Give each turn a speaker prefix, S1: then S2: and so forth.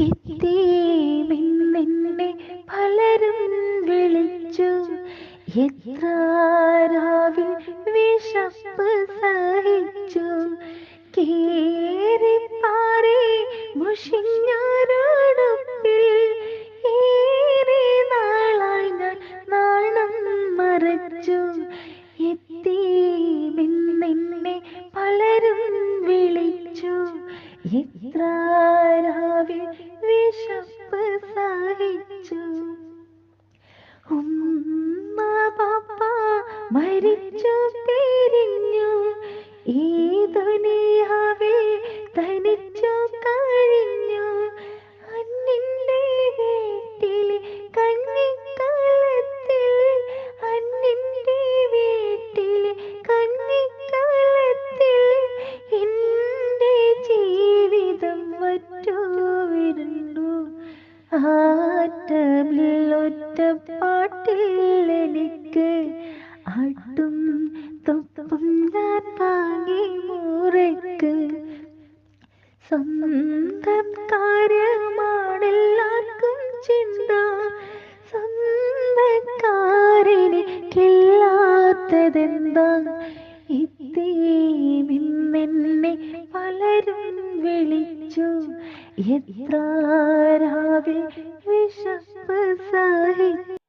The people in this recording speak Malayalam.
S1: എത്തിമെന്നെ പലരും വിളിച്ചു. എത്ര രാവിൽ വിശപ്പ് സഹിച്ചു. കേറിപ്പാറി മുഷിഞ്ഞൊരടുപ്പിൽ ഏറെ നാളായി ഞാൻ നാണം മറച്ചു. എത്തിമെന്നെ പലരും വിളിച്ചു. എത്ര മരിച്ചു പിരിഞ്ഞു ഈ ദുനിയാവേ തനിച്ചു കഴിഞ്ഞു. അന്നിന്റെ വീട്ടിൽ കഞ്ഞിക്കാലത്തിൽ എന്റെ ജീവിതം വറ്റുവിരുന്നു. ആറ്റമില്ലൊറ്റ പാട്ടിൽ സ്വന്തം കാര്യമാണെല്ലാവർക്കും ചിന്ത. സ്വന്തക്കാരനിക്കില്ലാത്തതെന്താ ഇത്തീമിന്നെന്നെ പലരും വിളിച്ചു. എത്ര രാവിൽ വിശപ്പ് സഹിച്ചു.